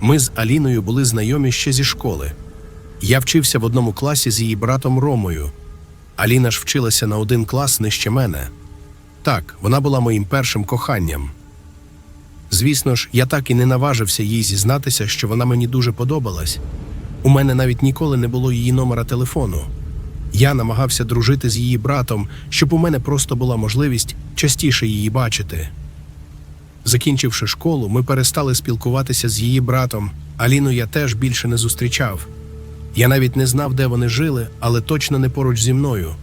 Ми з Аліною були знайомі ще зі школи. Я вчився в одному класі з її братом Ромою. Аліна ж вчилася на один клас нижче мене. Так, вона була моїм першим коханням. Звісно ж, я так і не наважився їй зізнатися, що вона мені дуже подобалась. У мене навіть ніколи не було її номера телефону. Я намагався дружити з її братом, щоб у мене просто була можливість частіше її бачити. Закінчивши школу, ми перестали спілкуватися з її братом. Аліну я теж більше не зустрічав. Я навіть не знав, де вони жили, але точно не поруч зі мною.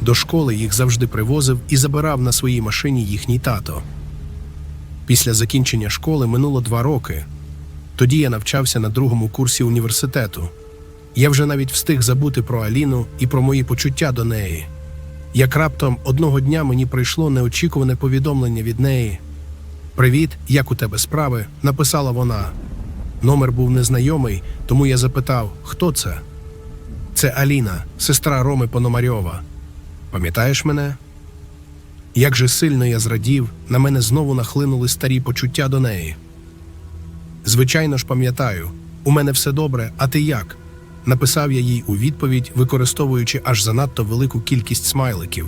До школи їх завжди привозив і забирав на своїй машині їхній тато. Після закінчення школи минуло два роки. Тоді я навчався на другому курсі університету. Я вже навіть встиг забути про Аліну і про мої почуття до неї. Як раптом одного дня мені прийшло неочікуване повідомлення від неї. Привіт, як у тебе справи? написала вона. Номер був незнайомий, тому я запитав, хто це? Це Аліна, сестра Роми Пономарьова. Пам'ятаєш мене? Як же сильно я зрадів, на мене знову нахлинули старі почуття до неї. Звичайно ж, пам'ятаю, у мене все добре, а ти як? Написав я їй у відповідь, використовуючи аж занадто велику кількість смайликів.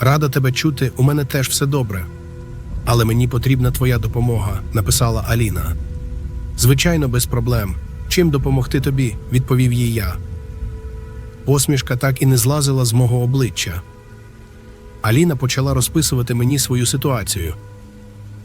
Рада тебе чути, у мене теж все добре. Але мені потрібна твоя допомога, написала Аліна. Звичайно, без проблем. Чим допомогти тобі? відповів їй я. Посмішка так і не злазила з мого обличчя. Аліна почала розписувати мені свою ситуацію.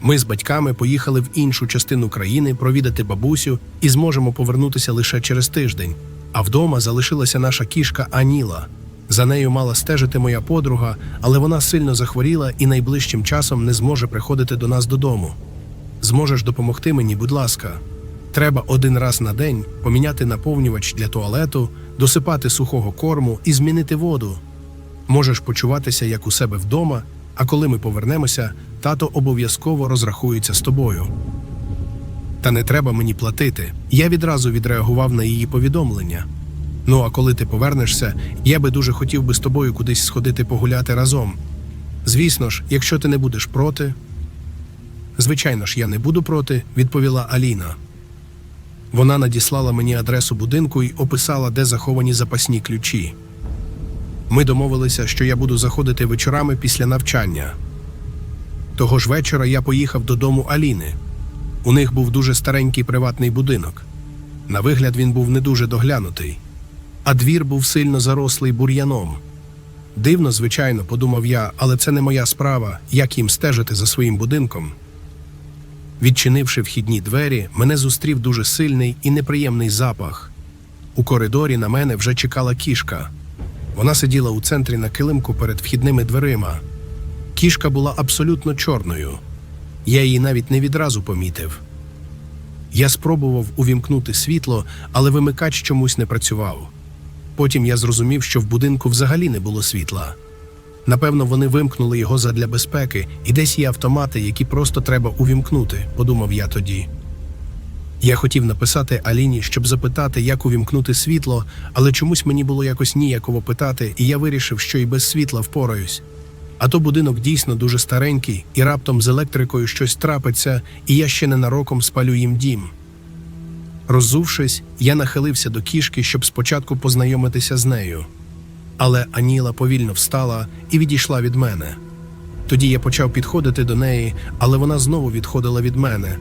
Ми з батьками поїхали в іншу частину країни провідати бабусю і зможемо повернутися лише через тиждень. А вдома залишилася наша кішка Аніла. За нею мала стежити моя подруга, але вона сильно захворіла і найближчим часом не зможе приходити до нас додому. Зможеш допомогти мені, будь ласка. Треба один раз на день поміняти наповнювач для туалету, досипати сухого корму і змінити воду. Можеш почуватися як у себе вдома, а коли ми повернемося, тато обов'язково розрахується з тобою. Та не треба мені платити. Я відразу відреагував на її повідомлення. Ну, а коли ти повернешся, я би дуже хотів би з тобою кудись сходити погуляти разом. Звісно ж, якщо ти не будеш проти. Звичайно ж, я не буду проти, відповіла Аліна. Вона надіслала мені адресу будинку і описала, де заховані запасні ключі. Ми домовилися, що я буду заходити вечорами після навчання. Того ж вечора я поїхав додому Аліни. У них був дуже старенький приватний будинок. На вигляд він був не дуже доглянутий, а двір був сильно зарослий бур'яном. Дивно, звичайно, подумав я, але це не моя справа, як їм стежити за своїм будинком. Відчинивши вхідні двері, мене зустрів дуже сильний і неприємний запах. У коридорі на мене вже чекала кішка. Вона сиділа у центрі на килимку перед вхідними дверима. Кішка була абсолютно чорною. Я її навіть не відразу помітив. Я спробував увімкнути світло, але вимикач чомусь не працював. Потім я зрозумів, що в будинку взагалі не було світла. Напевно, вони вимкнули його задля безпеки, і десь є автомати, які просто треба увімкнути, подумав я тоді. Я хотів написати Аліні, щоб запитати, як увімкнути світло, але чомусь мені було якось ніяково питати, і я вирішив, що і без світла впораюсь. А то будинок дійсно дуже старенький, і раптом з електрикою щось трапиться, і я ще ненароком спалю їм дім. Роззувшись, я нахилився до кішки, щоб спочатку познайомитися з нею. Але Аніла повільно встала і відійшла від мене. Тоді я почав підходити до неї, але вона знову відходила від мене.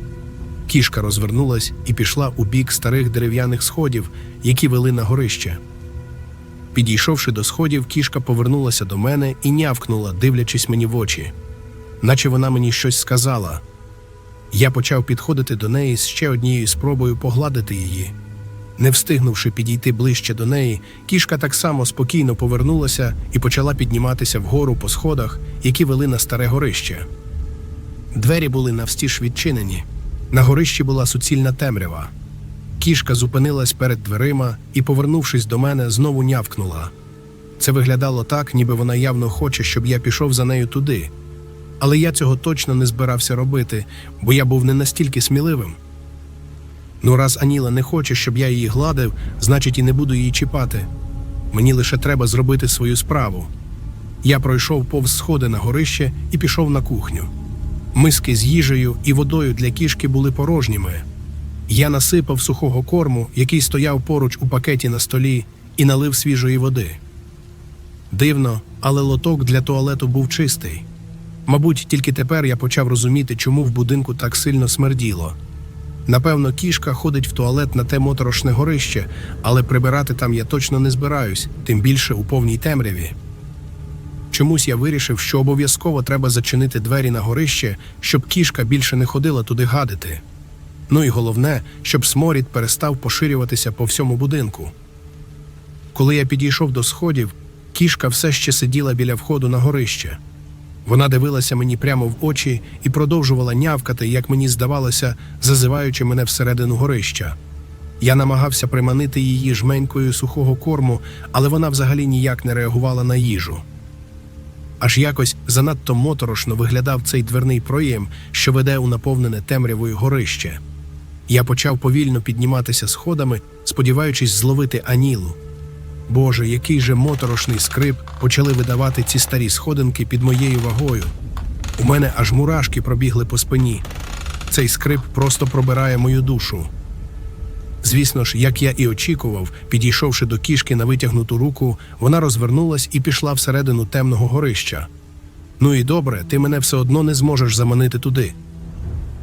Кішка розвернулась і пішла у бік старих дерев'яних сходів, які вели на горище. Підійшовши до сходів, кішка повернулася до мене і нявкнула, дивлячись мені в очі, наче вона мені щось сказала. Я почав підходити до неї з ще однією спробою погладити її. Не встигнувши підійти ближче до неї, кішка так само спокійно повернулася і почала підніматися вгору по сходах, які вели на старе горище. Двері були навстіж відчинені. На горищі була суцільна темрява. Кішка зупинилась перед дверима і, повернувшись до мене, знову нявкнула. Це виглядало так, ніби вона явно хоче, щоб я пішов за нею туди. Але я цього точно не збирався робити, бо я був не настільки сміливим. Ну, раз Аніла не хоче, щоб я її гладив, значить і не буду її чіпати. Мені лише треба зробити свою справу. Я пройшов повз сходи на горище і пішов на кухню. Миски з їжею і водою для кішки були порожніми. Я насипав сухого корму, який стояв поруч у пакеті на столі, і налив свіжої води. Дивно, але лоток для туалету був чистий. Мабуть, тільки тепер я почав розуміти, чому в будинку так сильно смерділо. Напевно, кішка ходить в туалет на те моторошне горище, але прибирати там я точно не збираюсь, тим більше у повній темряві. Чомусь я вирішив, що обов'язково треба зачинити двері на горище, щоб кішка більше не ходила туди гадити. Ну і головне, щоб сморід перестав поширюватися по всьому будинку. Коли я підійшов до сходів, кішка все ще сиділа біля входу на горище. Вона дивилася мені прямо в очі і продовжувала нявкати, як мені здавалося, зазиваючи мене всередину горища. Я намагався приманити її жменькою сухого корму, але вона взагалі ніяк не реагувала на їжу. Аж якось занадто моторошно виглядав цей дверний проєм, що веде у наповнене темрявою горище. Я почав повільно підніматися сходами, сподіваючись зловити Анілу. Боже, який же моторошний скрип почали видавати ці старі сходинки під моєю вагою. У мене аж мурашки пробігли по спині. Цей скрип просто пробирає мою душу. Звісно ж, як я і очікував, підійшовши до кішки на витягнуту руку, вона розвернулась і пішла всередину темного горища. Ну і добре, ти мене все одно не зможеш заманити туди.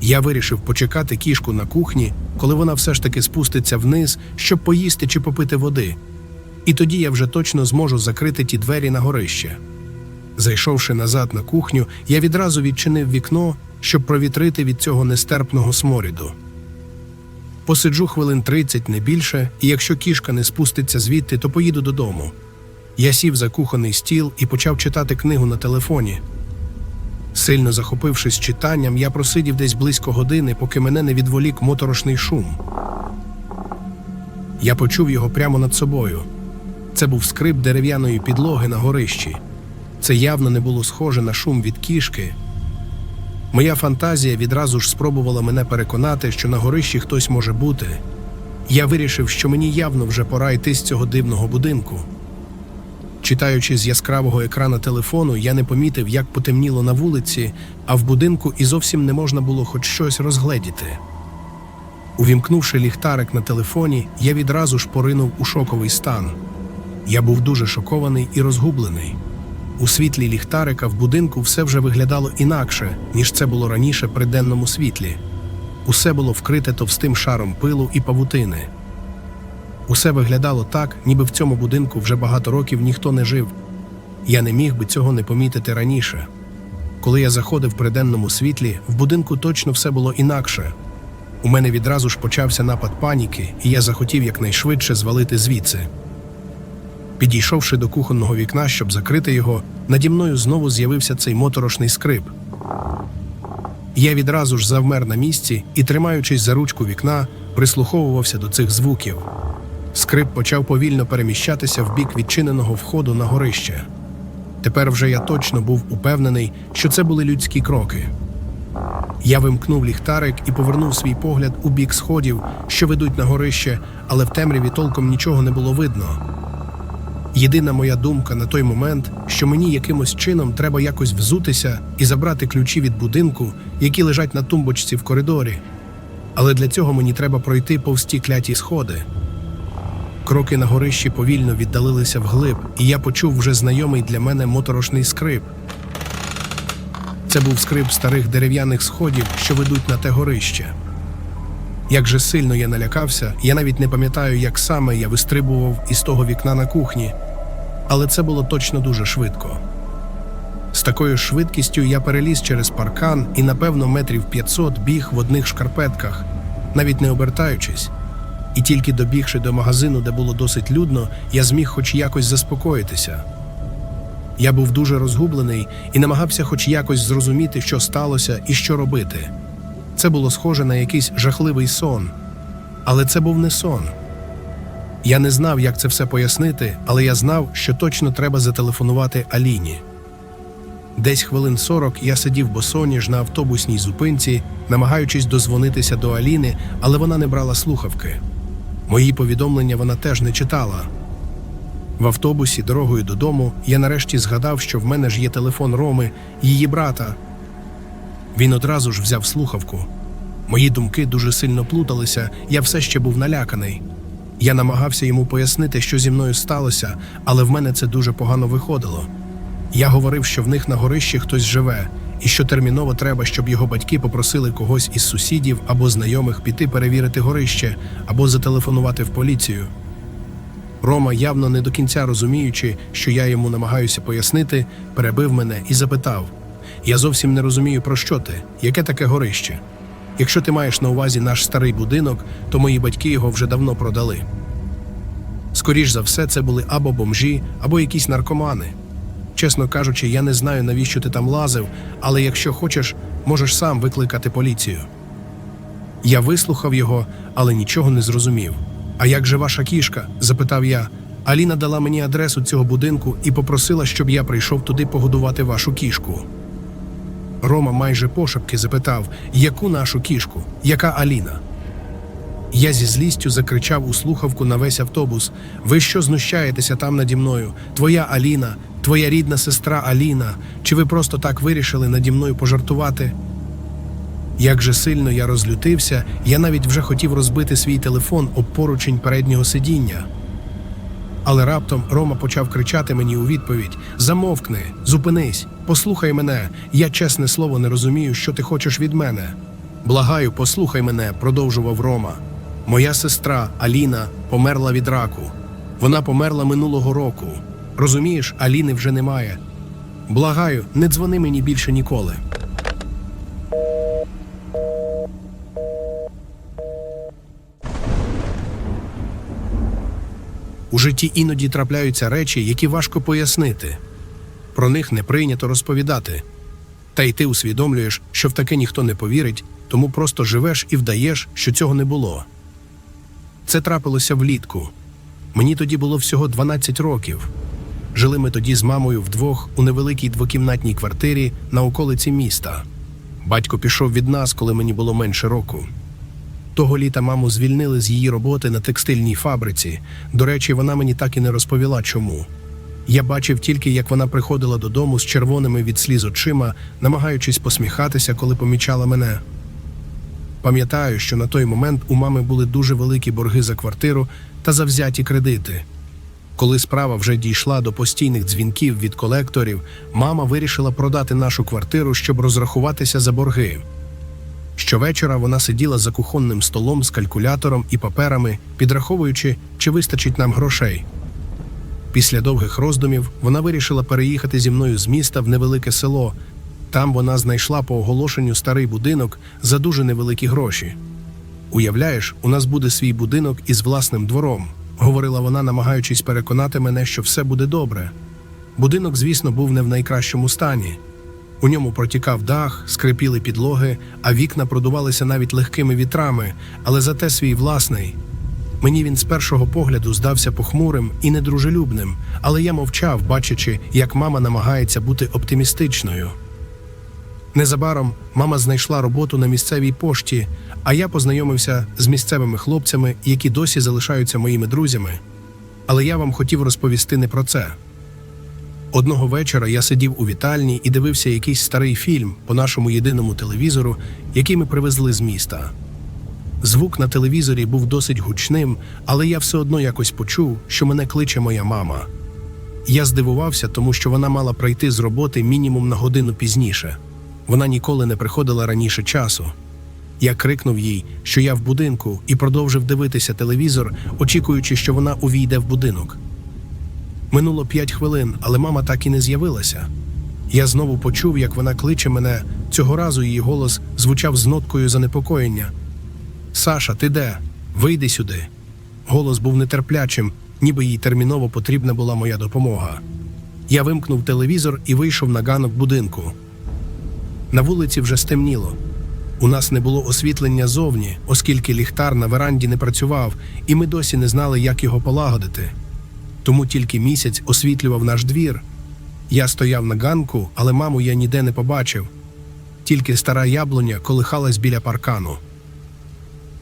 Я вирішив почекати кішку на кухні, коли вона все ж таки спуститься вниз, щоб поїсти чи попити води. І тоді я вже точно зможу закрити ті двері на горище. Зайшовши назад на кухню, я відразу відчинив вікно, щоб провітрити від цього нестерпного сморіду. Посиджу хвилин 30, не більше, і якщо кішка не спуститься звідти, то поїду додому. Я сів за кухонний стіл і почав читати книгу на телефоні. Сильно захопившись читанням, я просидів десь близько години, поки мене не відволік моторошний шум. Я почув його прямо над собою. Це був скрип дерев'яної підлоги на горищі. Це явно не було схоже на шум від кішки. Моя фантазія відразу ж спробувала мене переконати, що на горищі хтось може бути. Я вирішив, що мені явно вже пора йти з цього дивного будинку. Читаючи з яскравого екрана телефону, я не помітив, як потемніло на вулиці, а в будинку і зовсім не можна було хоч щось розгледіти. Увімкнувши ліхтарик на телефоні, я відразу ж поринув у шоковий стан. Я був дуже шокований і розгублений. У світлі ліхтарика в будинку все вже виглядало інакше, ніж це було раніше при денному світлі. Усе було вкрите товстим шаром пилу і павутини. Усе виглядало так, ніби в цьому будинку вже багато років ніхто не жив. Я не міг би цього не помітити раніше. Коли я заходив при денному світлі, в будинку точно все було інакше. У мене відразу ж почався напад паніки, і я захотів якнайшвидше звалити звідси. Підійшовши до кухонного вікна, щоб закрити його, наді мною знову з'явився цей моторошний скрип. Я відразу ж завмер на місці і, тримаючись за ручку вікна, прислуховувався до цих звуків. Скрип почав повільно переміщатися в бік відчиненого входу на горище. Тепер вже я точно був упевнений, що це були людські кроки. Я вимкнув ліхтарик і повернув свій погляд у бік сходів, що ведуть на горище, але в темряві толком нічого не було видно. Єдина моя думка на той момент, що мені якимось чином треба якось взутися і забрати ключі від будинку, які лежать на тумбочці в коридорі. Але для цього мені треба пройти повз ті кляті сходи. Кроки на горищі повільно віддалилися вглиб, і я почув вже знайомий для мене моторошний скрип. Це був скрип старих дерев'яних сходів, що ведуть на те горище. Як же сильно я налякався, я навіть не пам'ятаю, як саме я вистрибував із того вікна на кухні, але це було точно дуже швидко. З такою швидкістю я переліз через паркан і, напевно, метрів 500 біг в одних шкарпетках, навіть не обертаючись. І тільки добігши до магазину, де було досить людно, я зміг хоч якось заспокоїтися. Я був дуже розгублений і намагався хоч якось зрозуміти, що сталося і що робити. Це було схоже на якийсь жахливий сон. Але це був не сон. Я не знав, як це все пояснити, але я знав, що точно треба зателефонувати Аліні. Десь хвилин сорок я сидів босоніж на автобусній зупинці, намагаючись дозвонитися до Аліни, але вона не брала слухавки. Мої повідомлення вона теж не читала. В автобусі дорогою додому я нарешті згадав, що в мене ж є телефон Роми, її брата. Він одразу ж взяв слухавку. Мої думки дуже сильно плуталися, я все ще був наляканий. Я намагався йому пояснити, що зі мною сталося, але в мене це дуже погано виходило. Я говорив, що в них на горищі хтось живе, і що терміново треба, щоб його батьки попросили когось із сусідів або знайомих піти перевірити горище або зателефонувати в поліцію. Рома, явно не до кінця розуміючи, що я йому намагаюся пояснити, перебив мене і запитав: Я зовсім не розумію, про що ти, яке таке горище? Якщо ти маєш на увазі наш старий будинок, то мої батьки його вже давно продали. Скоріш за все, це були або бомжі, або якісь наркомани. Чесно кажучи, я не знаю, навіщо ти там лазив, але якщо хочеш, можеш сам викликати поліцію. Я вислухав його, але нічого не зрозумів. А як же ваша кішка? запитав я. Аліна дала мені адресу цього будинку і попросила, щоб я прийшов туди погодувати вашу кішку. Рома майже пошепки запитав, яку нашу кішку, яка Аліна. Я зі злістю закричав у слухавку на весь автобус: Ви що знущаєтеся там наді мною? Твоя Аліна, твоя рідна сестра Аліна. Чи ви просто так вирішили наді мною пожартувати? Як же сильно я розлютився, я навіть вже хотів розбити свій телефон об поручень переднього сидіння. Але раптом Рома почав кричати мені у відповідь: Замовкни, зупинись, послухай мене. Я, чесне слово, не розумію, що ти хочеш від мене. Благаю, послухай мене, продовжував Рома. Моя сестра Аліна померла від раку. Вона померла минулого року. Розумієш, Аліни вже немає. Благаю, не дзвони мені більше ніколи. У житті іноді трапляються речі, які важко пояснити. Про них не прийнято розповідати. Та й ти усвідомлюєш, що в таке ніхто не повірить, тому просто живеш і вдаєш, що цього не було. Це трапилося влітку. Мені тоді було всього 12 років. Жили ми тоді з мамою вдвох у невеликій двокімнатній квартирі на околиці міста. Батько пішов від нас, коли мені було менше року. Того літа маму звільнили з її роботи на текстильній фабриці. До речі, вона мені так і не розповіла, чому. Я бачив тільки, як вона приходила додому з червоними від сліз очима, намагаючись посміхатися, коли помічала мене. Пам'ятаю, що на той момент у мами були дуже великі борги за квартиру та завзяті кредити. Коли справа вже дійшла до постійних дзвінків від колекторів, мама вирішила продати нашу квартиру, щоб розрахуватися за борги. Щовечора вона сиділа за кухонним столом з калькулятором і паперами, підраховуючи, чи вистачить нам грошей. Після довгих роздумів вона вирішила переїхати зі мною з міста в невелике село. Там вона знайшла по оголошенню старий будинок за дуже невеликі гроші. Уявляєш, у нас буде свій будинок із власним двором, говорила вона, намагаючись переконати мене, що все буде добре. Будинок, звісно, був не в найкращому стані. У ньому протікав дах, скрипіли підлоги, а вікна продувалися навіть легкими вітрами, але зате свій власний. Мені він з першого погляду здався похмурим і недружелюбним, але я мовчав, бачачи, як мама намагається бути оптимістичною. Незабаром мама знайшла роботу на місцевій пошті, а я познайомився з місцевими хлопцями, які досі залишаються моїми друзями. Але я вам хотів розповісти не про це. Одного вечора я сидів у вітальні і дивився якийсь старий фільм по нашому єдиному телевізору, який ми привезли з міста. Звук на телевізорі був досить гучним, але я все одно якось почув, що мене кличе моя мама. Я здивувався, тому що вона мала прийти з роботи мінімум на годину пізніше. Вона ніколи не приходила раніше часу. Я крикнув їй, що я в будинку, і продовжив дивитися телевізор, очікуючи, що вона увійде в будинок. Минуло п'ять хвилин, але мама так і не з'явилася. Я знову почув, як вона кличе мене. Цього разу її голос звучав з ноткою занепокоєння. Саша, ти де? Вийди сюди. Голос був нетерплячим, ніби їй терміново потрібна була моя допомога. Я вимкнув телевізор і вийшов на ганок будинку. На вулиці вже стемніло. У нас не було освітлення зовні, оскільки ліхтар на веранді не працював, і ми досі не знали, як його полагодити. Тому тільки місяць освітлював наш двір. Я стояв на ганку, але маму я ніде не побачив. Тільки стара яблуня колихалась біля паркану.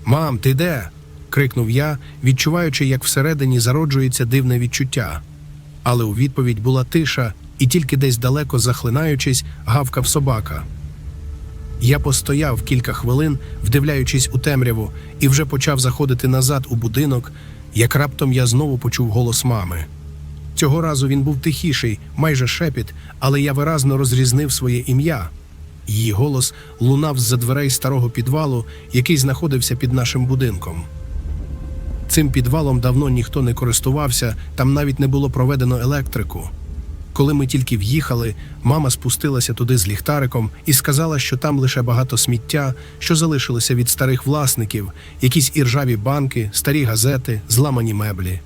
Мам, ти де? крикнув я, відчуваючи, як всередині зароджується дивне відчуття. Але у відповідь була тиша, і тільки десь далеко захлинаючись, гавкав собака. Я постояв кілька хвилин, вдивляючись у темряву, і вже почав заходити назад у будинок, як раптом я знову почув голос мами. Цього разу він був тихіший, майже шепіт, але я виразно розрізнив своє ім'я. Її голос лунав з-за дверей старого підвалу, який знаходився під нашим будинком. Цим підвалом давно ніхто не користувався, там навіть не було проведено електрику. Коли ми тільки в'їхали, мама спустилася туди з ліхтариком і сказала, що там лише багато сміття, що залишилося від старих власників, якісь іржаві банки, старі газети, зламані меблі.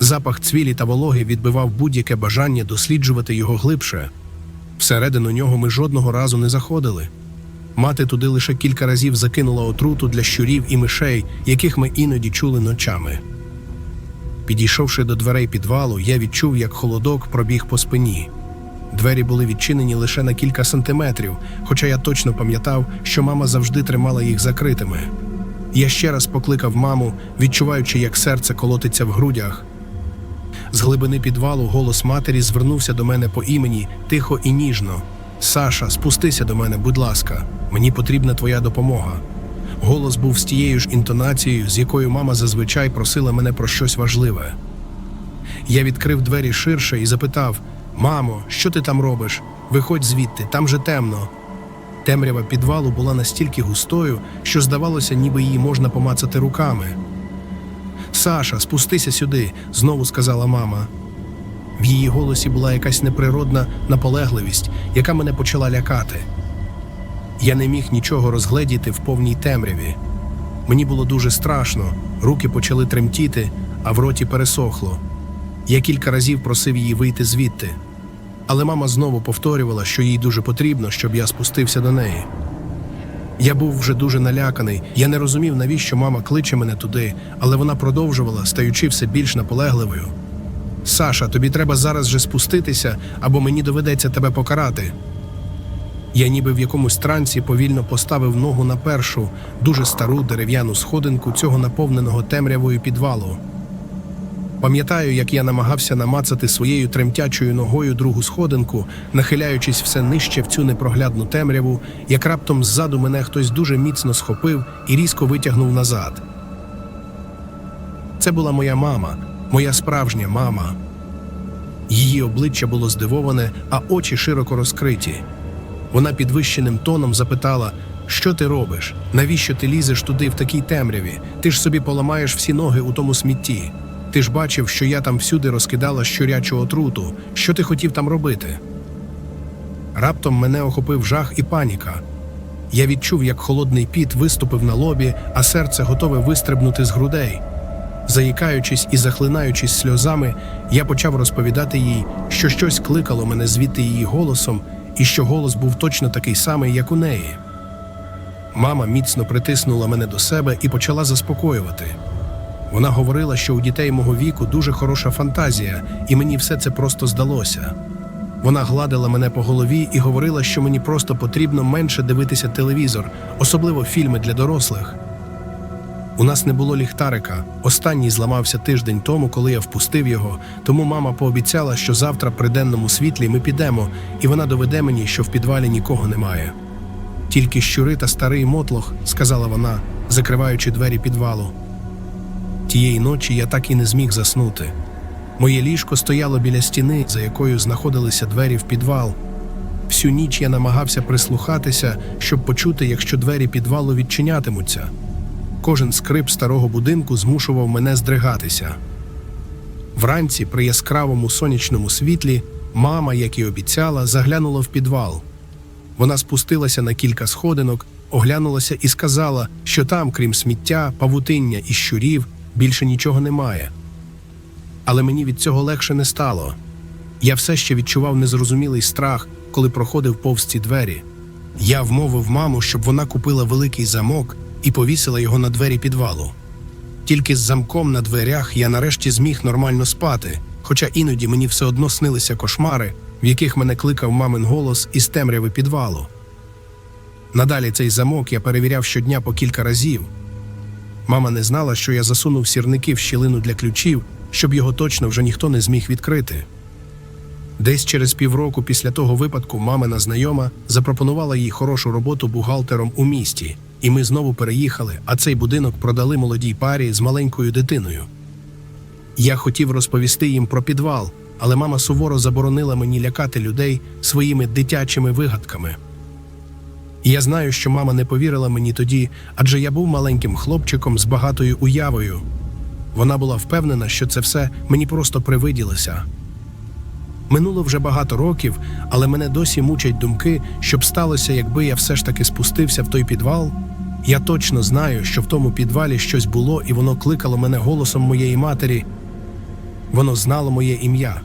Запах цвілі та вологи відбивав будь-яке бажання досліджувати його глибше. Всередину нього ми жодного разу не заходили. Мати туди лише кілька разів закинула отруту для щурів і мишей, яких ми іноді чули ночами. Підійшовши до дверей підвалу, я відчув, як холодок пробіг по спині. Двері були відчинені лише на кілька сантиметрів, хоча я точно пам'ятав, що мама завжди тримала їх закритими. Я ще раз покликав маму, відчуваючи, як серце колотиться в грудях. З глибини підвалу голос матері звернувся до мене по імені тихо і ніжно. Саша, спустися до мене, будь ласка, мені потрібна твоя допомога. Голос був з тією ж інтонацією, з якою мама зазвичай просила мене про щось важливе. Я відкрив двері ширше і запитав: Мамо, що ти там робиш? Виходь звідти, там же темно. Темрява підвалу була настільки густою, що здавалося, ніби її можна помацати руками. Саша, спустися сюди, знову сказала мама. В її голосі була якась неприродна наполегливість, яка мене почала лякати. Я не міг нічого розгледіти в повній темряві. Мені було дуже страшно, руки почали тремтіти, а в роті пересохло. Я кілька разів просив її вийти звідти. Але мама знову повторювала, що їй дуже потрібно, щоб я спустився до неї. Я був вже дуже наляканий. Я не розумів, навіщо мама кличе мене туди, але вона продовжувала, стаючи все більш наполегливою. Саша, тобі треба зараз же спуститися, або мені доведеться тебе покарати. Я ніби в якомусь трансі повільно поставив ногу на першу, дуже стару дерев'яну сходинку цього наповненого темрявою підвалу. Пам'ятаю, як я намагався намацати своєю тремтячою ногою другу сходинку, нахиляючись все нижче в цю непроглядну темряву, як раптом ззаду мене хтось дуже міцно схопив і різко витягнув назад. Це була моя мама, моя справжня мама. Її обличчя було здивоване, а очі широко розкриті. Вона підвищеним тоном запитала: Що ти робиш? Навіщо ти лізеш туди в такій темряві? Ти ж собі поламаєш всі ноги у тому смітті. Ти ж бачив, що я там всюди розкидала щурячу отруту. Що ти хотів там робити? Раптом мене охопив жах і паніка. Я відчув, як холодний піт виступив на лобі, а серце готове вистрибнути з грудей. Заїкаючись і захлинаючись сльозами, я почав розповідати їй, що щось кликало мене звідти її голосом, і що голос був точно такий самий, як у неї. Мама міцно притиснула мене до себе і почала заспокоювати. Вона говорила, що у дітей мого віку дуже хороша фантазія, і мені все це просто здалося. Вона гладила мене по голові і говорила, що мені просто потрібно менше дивитися телевізор, особливо фільми для дорослих. У нас не було ліхтарика. Останній зламався тиждень тому, коли я впустив його. Тому мама пообіцяла, що завтра при денному світлі ми підемо, і вона доведе мені, що в підвалі нікого немає. Тільки щури та старий мотлох, сказала вона, закриваючи двері підвалу. Тієї ночі я так і не зміг заснути. Моє ліжко стояло біля стіни, за якою знаходилися двері в підвал. Всю ніч я намагався прислухатися, щоб почути, якщо двері підвалу відчинятимуться. Кожен скрип старого будинку змушував мене здригатися. Вранці, при яскравому сонячному світлі, мама, як і обіцяла, заглянула в підвал. Вона спустилася на кілька сходинок, оглянулася і сказала, що там, крім сміття, павутиння і щурів, більше нічого немає. Але мені від цього легше не стало. Я все ще відчував незрозумілий страх, коли проходив повз ці двері. Я вмовив маму, щоб вона купила великий замок і повісила його на двері підвалу. Тільки з замком на дверях я нарешті зміг нормально спати, хоча іноді мені все одно снилися кошмари, в яких мене кликав мамин голос із темряви підвалу. Надалі цей замок я перевіряв щодня по кілька разів. Мама не знала, що я засунув сірники в щілину для ключів, щоб його точно вже ніхто не зміг відкрити. Десь через півроку після того випадку мамина знайома запропонувала їй хорошу роботу бухгалтером у місті, і ми знову переїхали, а цей будинок продали молодій парі з маленькою дитиною. Я хотів розповісти їм про підвал, але мама суворо заборонила мені лякати людей своїми дитячими вигадками. Я знаю, що мама не повірила мені тоді, адже я був маленьким хлопчиком з багатою уявою. Вона була впевнена, що це все мені просто привиділося. Минуло вже багато років, але мене досі мучать думки, що б сталося, якби я все ж таки спустився в той підвал. Я точно знаю, що в тому підвалі щось було, і воно кликало мене голосом моєї матері. Воно знало моє ім'я.